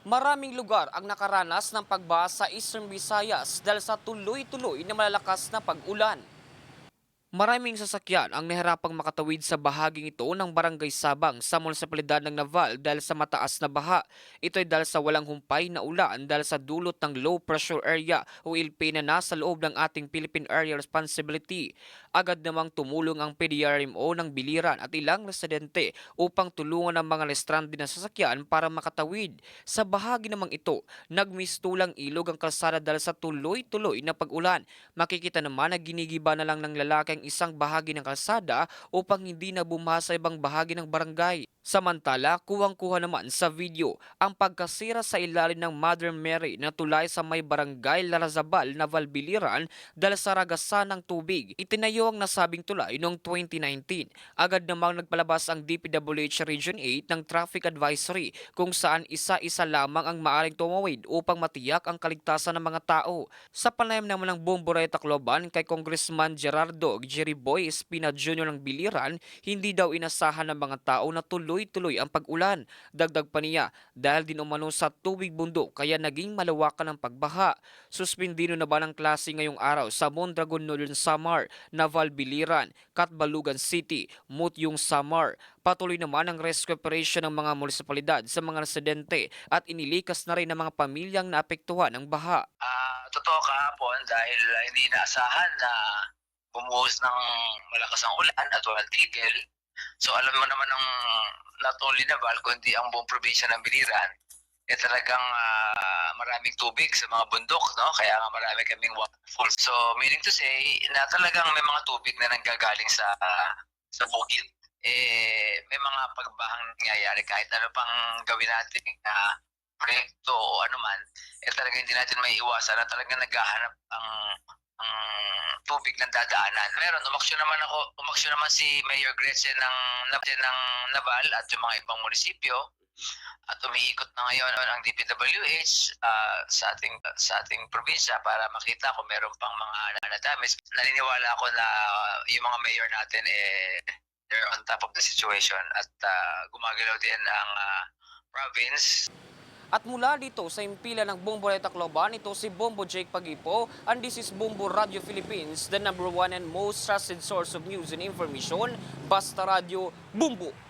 Maraming lugar ang nakaranas ng pagbaha sa Eastern Visayas dahil sa tuloy-tuloy na malalakas na pag-ulan. Maraming sasakyan ang naharapang makatawid sa bahaging ito ng Barangay Sabang sa munisipalidad ng Naval dahil sa mataas na baha. Ito ay dahil sa walang humpay na ulan dahil sa dulot ng low pressure area o LP na nasa loob ng ating Philippine Area Responsibility. Agad namang tumulong ang PDRMO ng Biliran at ilang residente upang tulungan ang mga stranded na sasakyan para makatawid. Sa bahagi namang ito, nagmistulang ilog ang kalsada dahil sa tuloy-tuloy na pag-ulan. Makikita naman na ginigiba na lang ng lalaki ang isang bahagi ng kalsada upang hindi na bumaha sa ibang bahagi ng barangay. Samantala, kuwang-kuha naman sa video ang pagkasira sa ilalim ng Mother Mary na tulay sa may barangay Larazabal na Valbiliran dahil sa ragasan ng tubig. Itinayo ang nasabing tulay noong 2019. Agad namang nagpalabas ang DPWH Region 8 ng traffic advisory kung saan isa-isa lamang ang maaring tumawid upang matiyak ang kaligtasan ng mga tao. Sa panayam naman ng Bomboray Tacloban kay Congressman Gerardo Jeriboy Espina Jr. ng Biliran, hindi daw inasahan ng mga tao na tuloy-tuloy ang pag-ulan. Dagdag pa niya, dahil din umano sa tubig bundok kaya naging malawakan ang pagbaha. Suspindido na ba ng klase ngayong araw sa Mondragon Northern Samar, Naval Biliran, Katbalugan City, Mutyong Samar. Patuloy naman ang rescue operation ng mga munisipalidad sa mga residente at inilikas na rin ang mga pamilyang naapektuhan ng baha. Ah, totoo kahapon dahil ah, hindi inaasahan na bumuhos ng malakas ang ulan at walang tigil. So alam mo naman ng not only Naval kundi ang buong probinsya ng Biliran eh talagang ah, maraming tubig sa mga bundok, no? Kaya nga marami kaming waterfalls. So meaning to say na talagang may mga tubig na nanggagaling sa ah, sa bukid. Eh may mga pagbahang nangyayari kahit ano pang gawin natin na proyekto o ano man, eh talaga hindi natin may iwasan na talagang naghahanap ang ang tubig ng dadaanan. Meron, umaksyon naman ako, umaksyon naman si Mayor Gretchen ng, ng Naval at yung mga ibang munisipyo at umiikot na ngayon ang DPWH ah, sa ating sa ating probinsya para makita kung meron pang mga na-damage. Naniniwala ako na yung mga mayor natin eh they're on top of the situation at ah, gumagalaw din ang ah, province At mula dito sa impila ng Bombo Tacloban, ito si Bombo Jake Pagipo and this is Bombo Radio Philippines, the number one and most trusted source of news and information. Basta Radio, Bumbo!